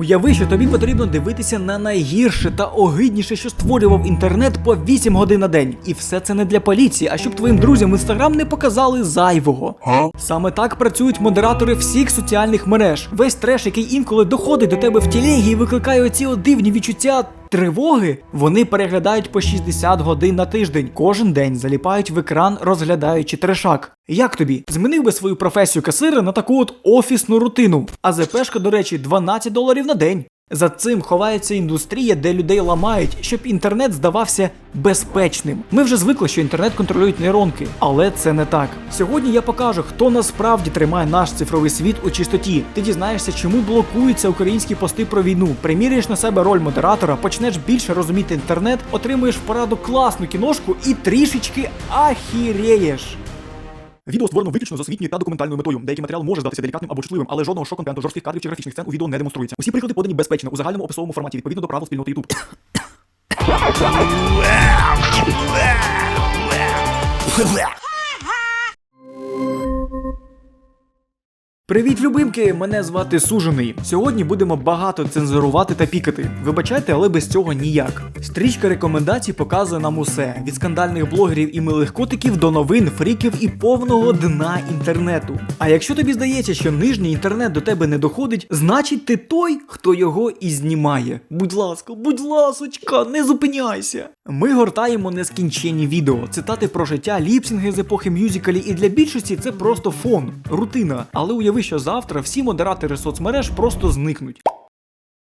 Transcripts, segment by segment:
Уяви, що тобі потрібно дивитися на найгірше та огидніше, що створював інтернет по 8 годин на день. І все це не для поліції, а щоб твоїм друзям в інстаграм не показали зайвого. Саме так працюють модератори всіх соціальних мереж. Весь треш, який інколи доходить до тебе в тілегі і викликає оці дивні відчуття. Тривоги вони переглядають по 60 годин на тиждень. Кожен день заліпають в екран, розглядаючи трешак. Як тобі? Змінив би свою професію касира на таку от офісну рутину. А ЗПшка, до речі, 12 доларів на день. За цим ховається індустрія, де людей ламають, щоб інтернет здавався безпечним. Ми вже звикли, що інтернет контролюють нейронки, але це не так. Сьогодні я покажу, хто насправді тримає наш цифровий світ у чистоті. Ти дізнаєшся, чому блокуються українські пости про війну. Приміряєш на себе роль модератора, почнеш більше розуміти інтернет, отримуєш в пораду класну кіношку і трішечки ахіреєш. Відео створено виключно з освітньою та документальною метою. Деякий матеріал може здатися делікатним або чутливим, але жодного шок-контенту, жорстких кадрів чи графічних сцен у відео не демонструється. Усі приклади подані безпечно у загальному описовому форматі відповідно до правил спільноти YouTube. Привіт, любимки! Мене звати Сужений. Сьогодні будемо багато цензурувати та пікати. Вибачайте, але без цього ніяк. Стрічка рекомендацій показує нам усе: від скандальних блогерів і милих котиків до новин, фріків і повного дна інтернету. А якщо тобі здається, що нижній інтернет до тебе не доходить, значить ти той, хто його і знімає. Будь ласка, будь ласочка, не зупиняйся. Ми гортаємо нескінченні відео, цитати про життя, ліпсінги з епохи мюзикалі, і для більшості це просто фон, рутина. Але уяви, що завтра всі модератори соцмереж просто зникнуть.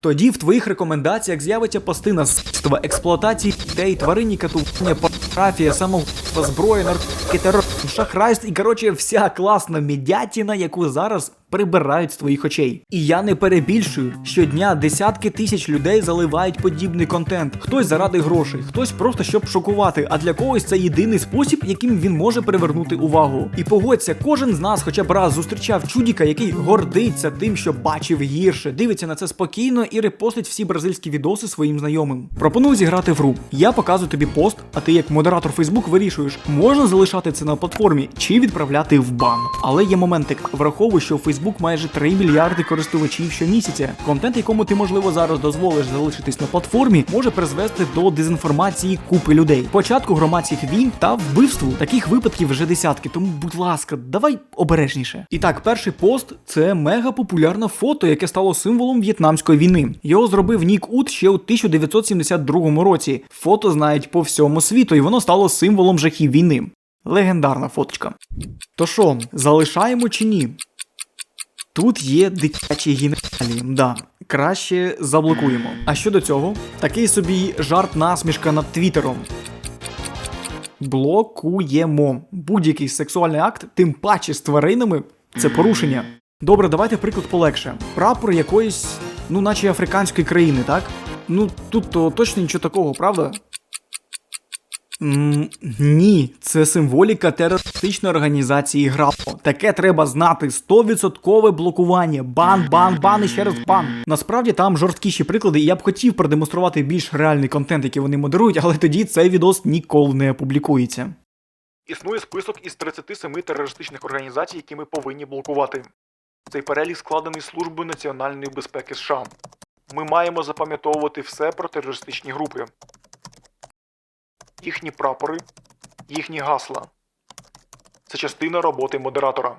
Тоді в твоїх рекомендаціях з'явиться пости насильства, експлуатації дітей, тварині катування, порнографія, самогубство, зброя, наркотики, терор, шахрайств і коротше вся класна медятіна, яку зараз прибирають з твоїх очей. І я не перебільшую. Щодня десятки тисяч людей заливають подібний контент. Хтось заради грошей, хтось просто щоб шокувати. А для когось це єдиний спосіб, яким він може привернути увагу. І погодься, кожен з нас хоча б раз зустрічав чудіка, який гордиться тим, що бачив гірше, дивиться на це спокійно і репостить всі бразильські відоси своїм знайомим. Пропоную зіграти в гру. Я показую тобі пост, а ти як модератор Facebook вирішуєш, можна залишати це на платформі чи відправляти в бан. Але є моментик, враховуй, що Facebook майже 3 мільярди користувачів щомісяця. Контент, якому ти можливо зараз дозволиш залишитись на платформі, може призвести до дезінформації купи людей, початку громадських війн та вбивству. Таких випадків вже десятки. Тому, будь ласка, давай обережніше. І так, перший пост це мега популярне фото, яке стало символом в'єтнамської війни. Його зробив Нік Ут ще у 1972 році. Фото знають по всьому світу, і воно стало символом жахів війни. Легендарна фоточка. То що, залишаємо чи ні? Тут є дитячі генералії, да. Краще заблокуємо. А щодо цього, такий собі жарт насмішка над твіттером. Блокуємо. Будь-який сексуальний акт, тим паче з тваринами, це порушення. Добре, давайте приклад полегше. Прапор якоїсь, ну, наче африканської країни, так? Ну, тут то точно нічого такого, правда? Ні, це символіка терористичної організації ГРАПО. Таке треба знати. 100% блокування. Бан, бан, бан і ще раз бан. Насправді там жорсткіші приклади, і я б хотів продемонструвати більш реальний контент, який вони модерують, але тоді цей відос ніколи не опублікується. Існує список із 37 терористичних організацій, які ми повинні блокувати. Цей перелік складений Службою національної безпеки США. Ми маємо запам'ятовувати все про терористичні групи їхні прапори, їхні гасла. Це частина роботи модератора.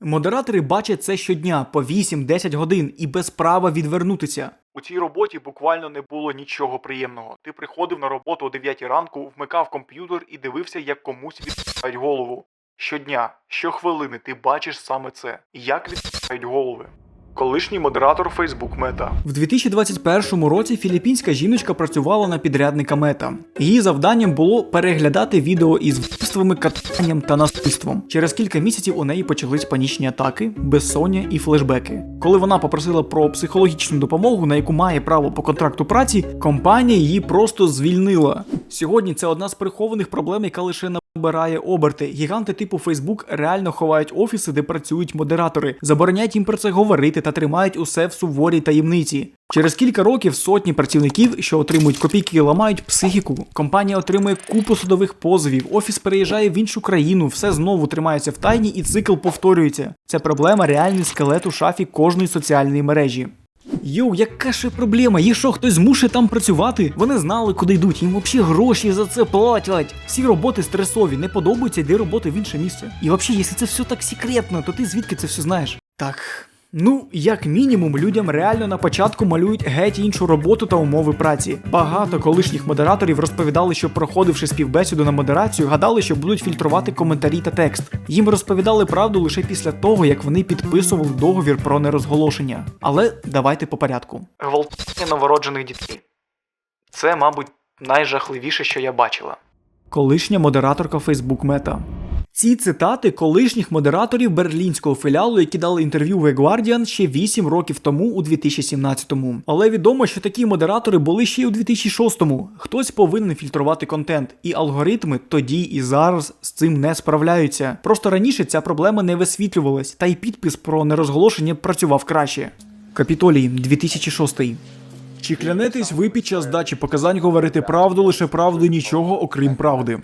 Модератори бачать це щодня по 8-10 годин і без права відвернутися. У цій роботі буквально не було нічого приємного. Ти приходив на роботу о 9 ранку, вмикав комп'ютер і дивився, як комусь відпають голову. Щодня, щохвилини ти бачиш саме це. Як відпають голови. Колишній модератор Facebook Мета. В 2021 році філіппінська жіночка працювала на підрядника Мета. Її завданням було переглядати відео із вбивствами, катанням та насильством. Через кілька місяців у неї почались панічні атаки, безсоння і флешбеки. Коли вона попросила про психологічну допомогу, на яку має право по контракту праці, компанія її просто звільнила. Сьогодні це одна з прихованих проблем, яка лише на набирає оберти. Гіганти типу Facebook реально ховають офіси, де працюють модератори, забороняють їм про це говорити та тримають усе в суворій таємниці. Через кілька років сотні працівників, що отримують копійки, ламають психіку. Компанія отримує купу судових позовів, офіс переїжджає в іншу країну, все знову тримається в тайні і цикл повторюється. Це проблема реальний скелет у шафі кожної соціальної мережі. Йоу, яка ще проблема? Є що, хтось змушує там працювати? Вони знали, куди йдуть, їм взагалі гроші за це платять. Всі роботи стресові, не подобається, йди роботи в інше місце. І взагалі, якщо це все так секретно, то ти звідки це все знаєш? Так. Ну, як мінімум, людям реально на початку малюють геть іншу роботу та умови праці. Багато колишніх модераторів розповідали, що проходивши співбесіду на модерацію, гадали, що будуть фільтрувати коментарі та текст. Їм розповідали правду лише після того, як вони підписували договір про нерозголошення. Але давайте по порядку. Гвалтування новороджених дітей. Це, мабуть, найжахливіше, що я бачила. Колишня модераторка Facebook Meta. Ці цитати колишніх модераторів берлінського філіалу, які дали інтерв'ю в The Guardian ще 8 років тому у 2017-му. Але відомо, що такі модератори були ще й у 2006-му. Хтось повинен фільтрувати контент, і алгоритми тоді і зараз з цим не справляються. Просто раніше ця проблема не висвітлювалась, та й підпис про нерозголошення працював краще. Капітолій 2006 чи клянетесь ви під час дачі показань говорити правду, лише правду, нічого окрім правди?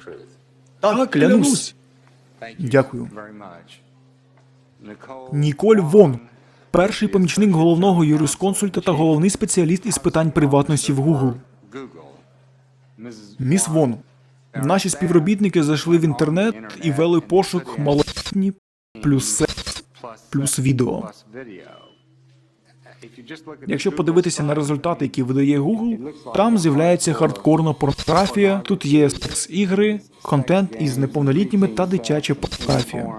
Так, клянусь. Дякую. Ніколь Вон, перший помічник головного юрисконсульта та головний спеціаліст із питань приватності в Google. Міс Вон, наші співробітники зайшли в інтернет і вели пошук малолітні плюс секс плюс відео. Якщо подивитися на результати, які видає Google, там з'являється хардкорна порнографія, тут є секс-ігри, контент із неповнолітніми та дитяча порнографія.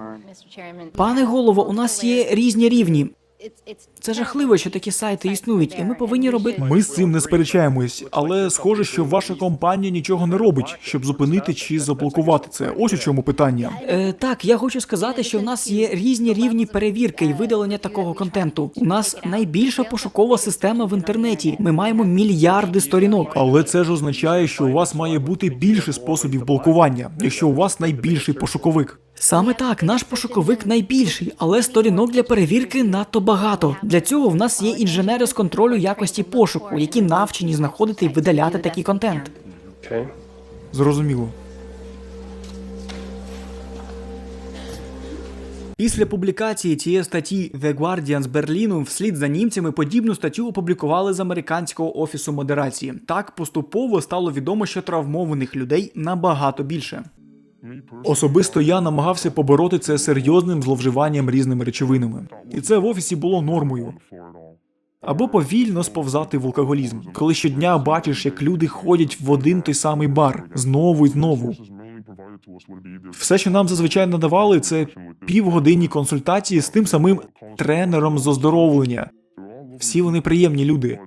Пане голово, у нас є різні рівні. Це жахливо, що такі сайти існують, і ми повинні робити. Ми з цим не сперечаємось, але схоже, що ваша компанія нічого не робить, щоб зупинити чи заблокувати це. Ось у чому питання. Е, так, я хочу сказати, що в нас є різні рівні перевірки і видалення такого контенту. У нас найбільша пошукова система в інтернеті. Ми маємо мільярди сторінок. Але це ж означає, що у вас має бути більше способів блокування, якщо у вас найбільший пошуковик. Саме так, наш пошуковик найбільший, але сторінок для перевірки надто багато. Для цього в нас є інженери з контролю якості пошуку, які навчені знаходити і видаляти такий контент. Okay. Зрозуміло. Після публікації цієї статті The Guardian з Берліну вслід за німцями подібну статтю опублікували з американського офісу модерації. Так поступово стало відомо, що травмованих людей набагато більше. Особисто я намагався побороти це серйозним зловживанням різними речовинами, і це в офісі було нормою. Або повільно сповзати в алкоголізм, коли щодня бачиш, як люди ходять в один той самий бар знову і знову. Все, що нам зазвичай надавали, це півгодинні консультації з тим самим тренером з оздоровлення. Всі вони приємні люди,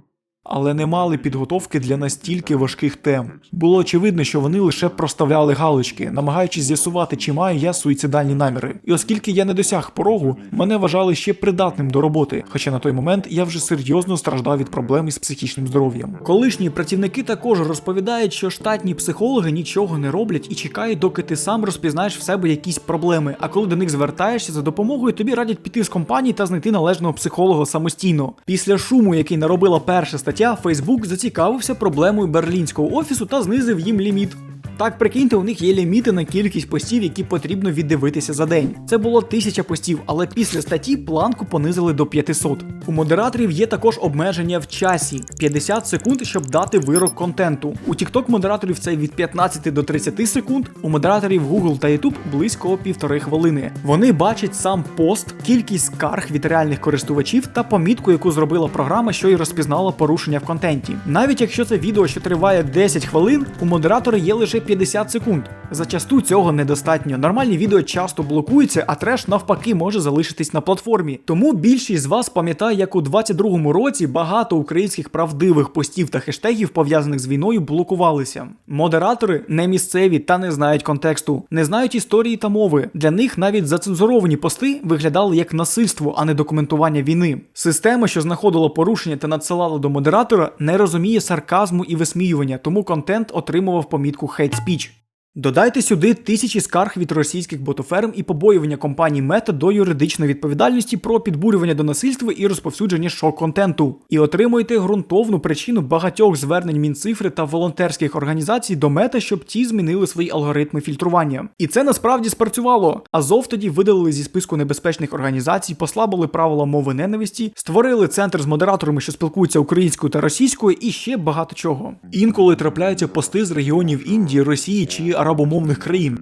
але не мали підготовки для настільки важких тем. Було очевидно, що вони лише проставляли галочки, намагаючись з'ясувати, чи маю я суїцидальні наміри. І оскільки я не досяг порогу, мене вважали ще придатним до роботи. Хоча на той момент я вже серйозно страждав від проблем із психічним здоров'ям. Колишні працівники також розповідають, що штатні психологи нічого не роблять і чекають, доки ти сам розпізнаєш в себе якісь проблеми. А коли до них звертаєшся за допомогою, тобі радять піти з компанії та знайти належного психолога самостійно. Після шуму, який наробила перша стаття, Facebook зацікавився проблемою берлінського офісу та знизив їм ліміт. Так, прикиньте, у них є ліміти на кількість постів, які потрібно віддивитися за день. Це було тисяча постів, але після статті планку понизили до 500. У модераторів є також обмеження в часі 50 секунд, щоб дати вирок контенту. У TikTok модераторів це від 15 до 30 секунд. У модераторів Google та YouTube близько півтори хвилини. Вони бачать сам пост, кількість скарг від реальних користувачів та помітку, яку зробила програма, що й розпізнала порушення в контенті. Навіть якщо це відео, що триває 10 хвилин, у модератора є лише 50 секунд. Зачасту цього недостатньо. Нормальні відео часто блокуються, а треш навпаки може залишитись на платформі. Тому більшість з вас пам'ятає, як у 22-му році багато українських правдивих постів та хештегів, пов'язаних з війною, блокувалися. Модератори не місцеві та не знають контексту, не знають історії та мови. Для них навіть зацензуровані пости виглядали як насильство, а не документування війни. Система, що знаходила порушення та надсилала до модератора, не розуміє сарказму і висміювання, тому контент отримував помітку hate speech. Додайте сюди тисячі скарг від російських ботоферм і побоювання компаній Мета до юридичної відповідальності про підбурювання до насильства і розповсюдження шок-контенту. І отримуєте ґрунтовну причину багатьох звернень Мінцифри та волонтерських організацій до мета, щоб ті змінили свої алгоритми фільтрування. І це насправді спрацювало. Азов тоді видалили зі списку небезпечних організацій, послабили правила мови ненависті, створили центр з модераторами, що спілкуються українською та російською, і ще багато чого. Інколи трапляються пости з регіонів Індії, Росії чи арабомовних країн.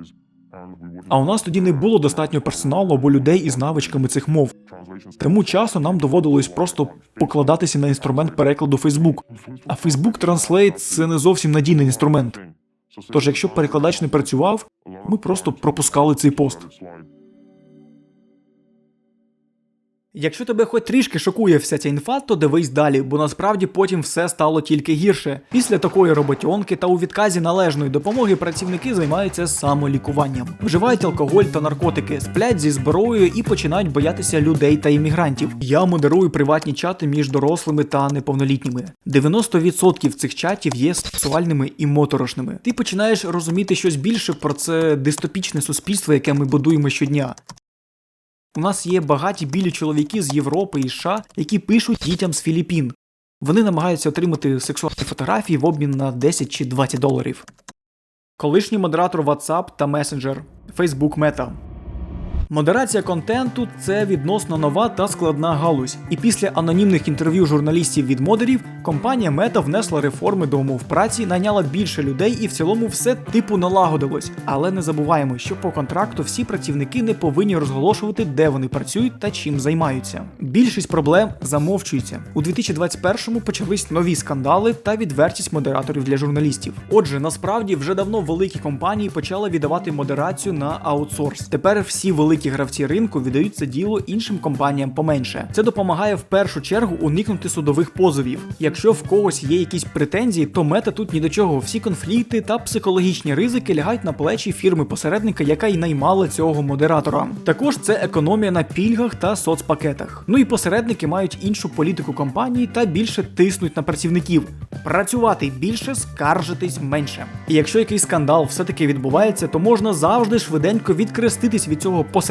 А у нас тоді не було достатньо персоналу або людей із навичками цих мов. Тому часом нам доводилось просто покладатися на інструмент перекладу Facebook. А Facebook Translate – це не зовсім надійний інструмент. Тож, якщо перекладач не працював, ми просто пропускали цей пост. Якщо тебе хоч трішки шокує вся ця інфа, то дивись далі, бо насправді потім все стало тільки гірше. Після такої роботьонки та у відказі належної допомоги працівники займаються самолікуванням, вживають алкоголь та наркотики, сплять зі зброєю і починають боятися людей та іммігрантів. Я модерую приватні чати між дорослими та неповнолітніми. 90% цих чатів є сексуальними і моторошними. Ти починаєш розуміти щось більше про це дистопічне суспільство, яке ми будуємо щодня. У нас є багаті білі чоловіки з Європи і США, які пишуть дітям з Філіппін. Вони намагаються отримати сексуальні фотографії в обмін на 10 чи 20 доларів. Колишній модератор WhatsApp та Messenger, Facebook Meta. Модерація контенту це відносно нова та складна галузь. І після анонімних інтерв'ю журналістів від модерів компанія Meta внесла реформи до умов праці, найняла більше людей і в цілому все типу налагодилось. Але не забуваємо, що по контракту всі працівники не повинні розголошувати, де вони працюють та чим займаються. Більшість проблем замовчується. У 2021-му почались нові скандали та відвертість модераторів для журналістів. Отже, насправді вже давно великі компанії почали віддавати модерацію на аутсорс. Тепер всі великі гравці ринку віддають це діло іншим компаніям поменше. Це допомагає в першу чергу уникнути судових позовів. Якщо в когось є якісь претензії, то мета тут ні до чого. Всі конфлікти та психологічні ризики лягають на плечі фірми-посередника, яка й наймала цього модератора. Також це економія на пільгах та соцпакетах. Ну і посередники мають іншу політику компанії та більше тиснуть на працівників. Працювати більше, скаржитись менше. І якщо якийсь скандал все-таки відбувається, то можна завжди швиденько відкреститись від цього посередника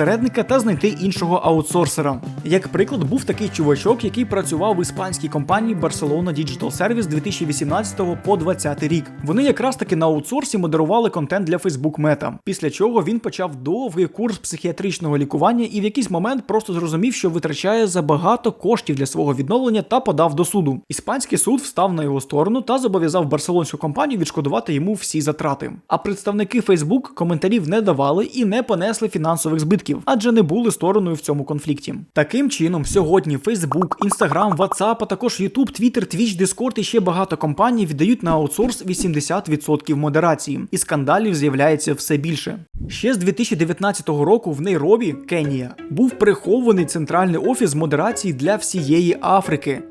та знайти іншого аутсорсера. Як приклад, був такий чувачок, який працював в іспанській компанії Barcelona Digital Service 2018 по 2020 рік. Вони якраз таки на аутсорсі модерували контент для Facebook Meta. Після чого він почав довгий курс психіатричного лікування і в якийсь момент просто зрозумів, що витрачає забагато коштів для свого відновлення та подав до суду. Іспанський суд встав на його сторону та зобов'язав барселонську компанію відшкодувати йому всі затрати. А представники Facebook коментарів не давали і не понесли фінансових збитків, адже не були стороною в цьому конфлікті. Таким чином, сьогодні Facebook, Instagram, WhatsApp, а також YouTube, Twitter, Twitch, Discord і ще багато компаній віддають на аутсорс 80% модерації, і скандалів з'являється все більше. Ще з 2019 року в Нейробі, Кенія, був прихований центральний офіс модерації для всієї Африки.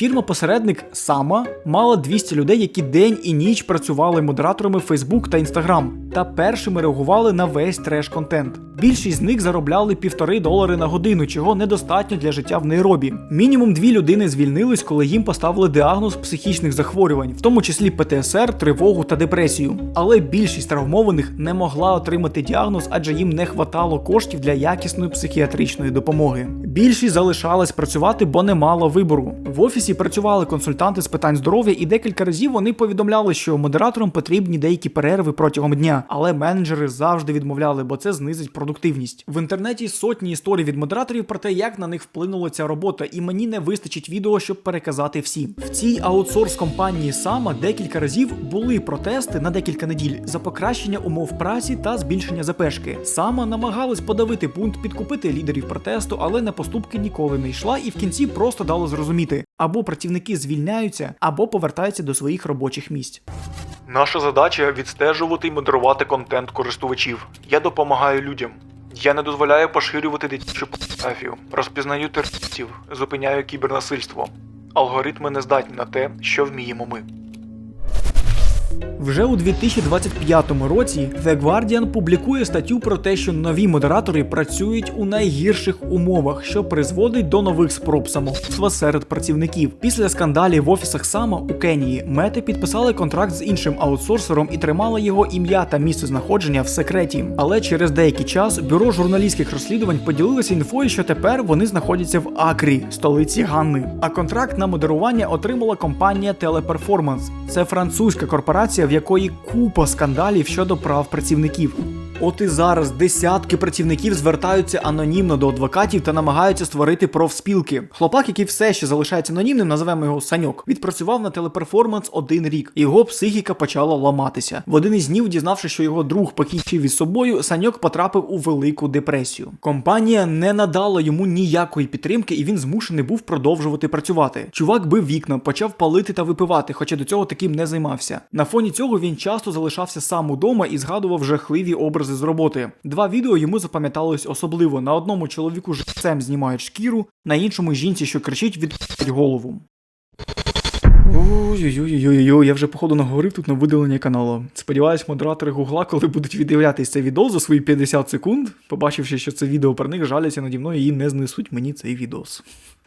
Фірма-посередник Сама мала 200 людей, які день і ніч працювали модераторами Facebook та Instagram та першими реагували на весь треш-контент. Більшість з них заробляли півтори долари на годину, чого недостатньо для життя в Нейробі. Мінімум дві людини звільнились, коли їм поставили діагноз психічних захворювань, в тому числі ПТСР, тривогу та депресію. Але більшість травмованих не могла отримати діагноз, адже їм не хватало коштів для якісної психіатричної допомоги. Більшість залишалась працювати, бо не мала вибору. В офісі працювали консультанти з питань здоров'я, і декілька разів вони повідомляли, що модераторам потрібні деякі перерви протягом дня, але менеджери завжди відмовляли, бо це знизить продуктивність. В інтернеті сотні історій від модераторів про те, як на них вплинула ця робота, і мені не вистачить відео, щоб переказати всі. В цій аутсорс компанії сама декілька разів були протести на декілька неділь за покращення умов праці та збільшення запешки. Сама намагалась подавити бунт, підкупити лідерів протесту, але на поступки ніколи не йшла, і в кінці просто дало зрозуміти: або працівники звільняються, або повертаються до своїх робочих місць. Наша задача відстежувати і модерувати контент користувачів. Я допомагаю людям. Я не дозволяю поширювати дитячу порнографію, розпізнаю терористів, зупиняю кібернасильство. Алгоритми не здатні на те, що вміємо ми. Вже у 2025 році The Guardian публікує статтю про те, що нові модератори працюють у найгірших умовах, що призводить до нових спроб самогубства серед працівників. Після скандалів в офісах сама у Кенії мети підписали контракт з іншим аутсорсером і тримали його ім'я та місце знаходження в секреті. Але через деякий час бюро журналістських розслідувань поділилося інфою, що тепер вони знаходяться в Акрі, столиці Ганни. А контракт на модерування отримала компанія Teleperformance. Це французька корпорація, в якої купа скандалів щодо прав працівників. От і зараз десятки працівників звертаються анонімно до адвокатів та намагаються створити профспілки. Хлопак, який все ще залишається анонімним, називаємо його Саньок, відпрацював на телеперформанс один рік. Його психіка почала ламатися. В один із днів, дізнавшись, що його друг покінчив із собою, Саньок потрапив у велику депресію. Компанія не надала йому ніякої підтримки, і він змушений був продовжувати працювати. Чувак бив вікна, почав палити та випивати, хоча до цього таким не займався. На фоні цього він часто залишався сам удома і згадував жахливі образи з роботи. Два відео йому запам'яталось особливо. На одному чоловіку живцем знімають шкіру, на іншому жінці, що кричить від голову. Ой-ой-ой, я вже походу наговорив тут на видалення каналу. Сподіваюсь, модератори Гугла, коли будуть віддивлятись це відео за свої 50 секунд, побачивши, що це відео про них жаляться наді мною і не знесуть мені цей відос.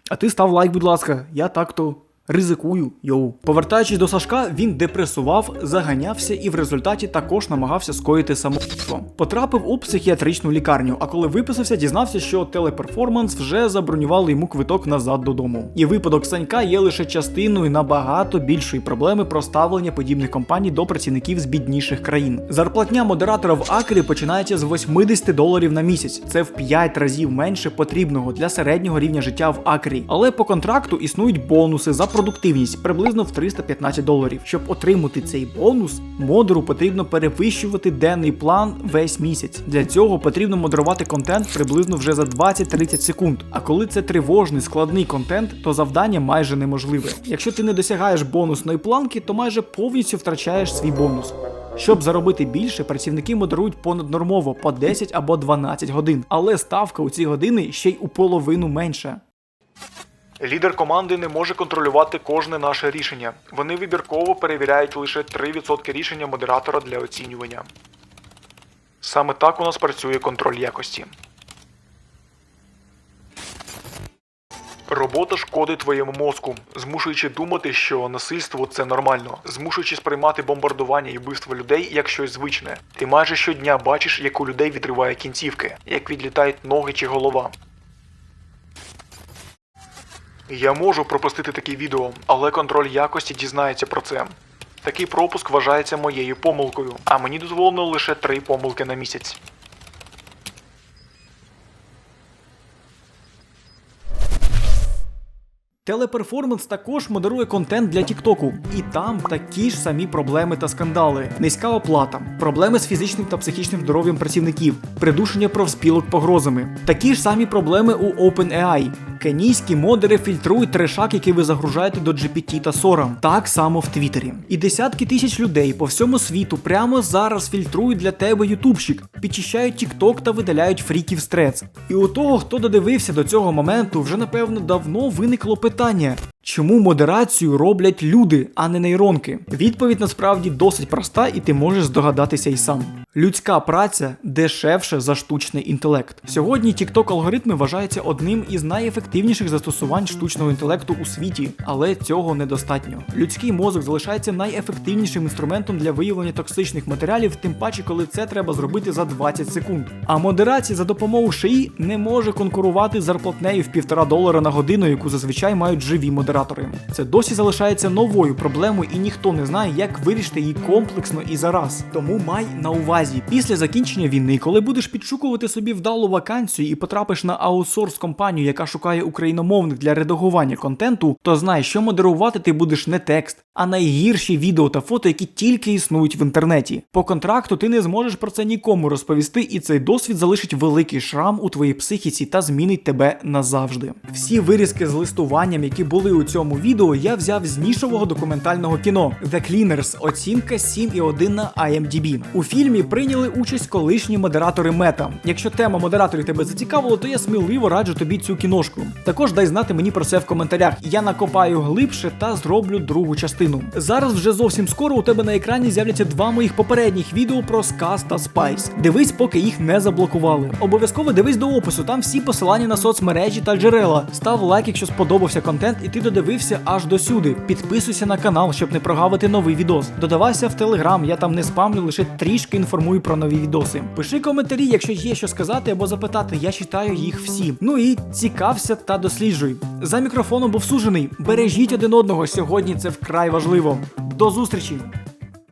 А ти став лайк, будь ласка, я так-то. Ризикую, йоу. Повертаючись до Сашка, він депресував, заганявся і в результаті також намагався скоїти самогубство. Потрапив у психіатричну лікарню, а коли виписався, дізнався, що телеперформанс вже забронювали йому квиток назад додому. І випадок Санька є лише частиною набагато більшої проблеми про ставлення подібних компаній до працівників з бідніших країн. Зарплатня модератора в Акрі починається з 80 доларів на місяць. Це в 5 разів менше потрібного для середнього рівня життя в Акрі. Але по контракту існують бонуси за продуктивність приблизно в 315 доларів. Щоб отримати цей бонус, модеру потрібно перевищувати денний план весь місяць. Для цього потрібно модерувати контент приблизно вже за 20-30 секунд. А коли це тривожний складний контент, то завдання майже неможливе. Якщо ти не досягаєш бонусної планки, то майже повністю втрачаєш свій бонус. Щоб заробити більше, працівники модерують понаднормово по 10 або 12 годин, але ставка у ці години ще й у половину менша. Лідер команди не може контролювати кожне наше рішення. Вони вибірково перевіряють лише 3% рішення модератора для оцінювання. Саме так у нас працює контроль якості. Робота шкодить твоєму мозку, змушуючи думати, що насильство це нормально, змушуючи сприймати бомбардування і вбивство людей як щось звичне. Ти майже щодня бачиш, як у людей відриває кінцівки, як відлітають ноги чи голова. Я можу пропустити таке відео, але контроль якості дізнається про це. Такий пропуск вважається моєю помилкою, а мені дозволено лише три помилки на місяць. Телеперформанс також модерує контент для Тіктоку, і там такі ж самі проблеми та скандали: низька оплата, проблеми з фізичним та психічним здоров'ям працівників, придушення профспілок погрозами, такі ж самі проблеми у OpenAI. Кенійські модери фільтрують трешак, який ви загружаєте до GPT та Sora. Так само в Твіттері. І десятки тисяч людей по всьому світу прямо зараз фільтрують для тебе ютубщик, підчищають TikTok та видаляють фріків з трец. І у того, хто додивився до цього моменту, вже напевно давно виникло питання. Чому модерацію роблять люди, а не нейронки? Відповідь насправді досить проста, і ти можеш здогадатися й сам. Людська праця дешевше за штучний інтелект. Сьогодні TikTok алгоритми вважаються одним із найефективніших застосувань штучного інтелекту у світі, але цього недостатньо. Людський мозок залишається найефективнішим інструментом для виявлення токсичних матеріалів, тим паче, коли це треба зробити за 20 секунд. А модерація за допомогою шиї не може конкурувати з зарплатнею в півтора долара на годину, яку зазвичай мають живі модератори. Це досі залишається новою проблемою, і ніхто не знає, як вирішити її комплексно і зараз. Тому май на увазі, після закінчення війни, коли будеш підшукувати собі вдалу вакансію і потрапиш на аутсорс компанію, яка шукає україномовних для редагування контенту, то знай, що модерувати ти будеш не текст, а найгірші відео та фото, які тільки існують в інтернеті. По контракту ти не зможеш про це нікому розповісти, і цей досвід залишить великий шрам у твоїй психіці та змінить тебе назавжди. Всі вирізки з листуванням, які були у цьому відео, я взяв з нішового документального кіно The Cleaners, оцінка 7,1 на IMDb. У фільмі прийняли участь колишні модератори мета. Якщо тема модераторів тебе зацікавила, то я сміливо раджу тобі цю кіношку. Також дай знати мені про це в коментарях. Я накопаю глибше та зроблю другу частину. Зараз вже зовсім скоро у тебе на екрані з'являться два моїх попередніх відео про сказ та спайс. Дивись, поки їх не заблокували. Обов'язково дивись до опису, там всі посилання на соцмережі та джерела. Став лайк, якщо сподобався контент, і ти додивився аж до сюди. Підписуйся на канал, щоб не прогавити новий відос. Додавайся в телеграм, я там не спамлю, лише трішки інформую про нові відоси. Пиши коментарі, якщо є що сказати або запитати, я читаю їх всі. Ну і цікався та досліджуй. За мікрофоном був сужений. Бережіть один одного. Сьогодні це вкрай важливо. До зустрічі!